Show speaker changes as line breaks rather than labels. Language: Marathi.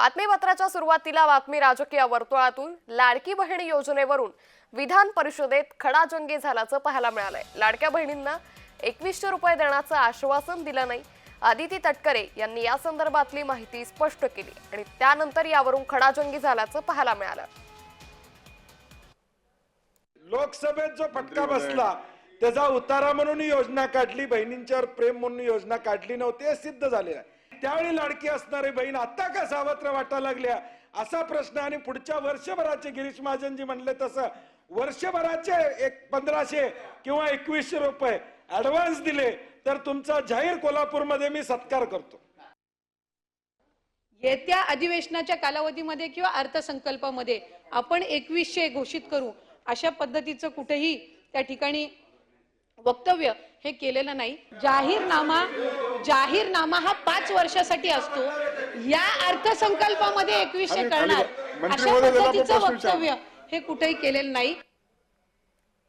बातमीपत्राच्या सुरुवातीला बातमी राजकीय वर्तुळातून लाडकी बहीण योजनेवरून विधान परिषदेत खडाजंगी झाल्याचं पाहायला मिळालंय. लाडक्या बहिणींना एकवीसशे रुपये देण्याचं आश्वासन दिलं नाही. आदिती तटकरे यांनी या संदर्भातली माहिती स्पष्ट केली आणि त्यानंतर यावरून खडाजंगी झाल्याचं पाहायला मिळालं.
लोकसभेत जो फटका बसला त्याचा उतारा म्हणून योजना काढली बहिणींच्यावर प्रेम म्हणून योजना काढली नव्हती हे सिद्ध झालेलं आहे. त्यावेळी लाडकी असणारी बहीण आता का सावत्र वाटा लागल्या? असा प्रश्न आणि पुढच्या वर्षभराचे गिरीश महाजनजी म्हणले तसं. वर्षभराचे एक पंधराशे किंवा एकवीसशे रुपये ऍडव्हान्स दिले तर तुमचा जाहीर कोल्हापूरमध्ये मी सत्कार करतो.
येत्या अधिवेशनाच्या कालावधीमध्ये किंवा अर्थसंकल्पामध्ये आपण एकवीसशे घोषित करू अशा पद्धतीचं कुठेही त्या ठिकाणी वक्तव्य हे केलेलं नाही. जाहीरनामा जाहीरनामा हा पाच वर्षासाठी असतो. या अर्थसंकल्पामध्ये एकवीसशे करणार. अशा पद्धतीचं. वक्तव्य हे कुठेही केलेलं नाही.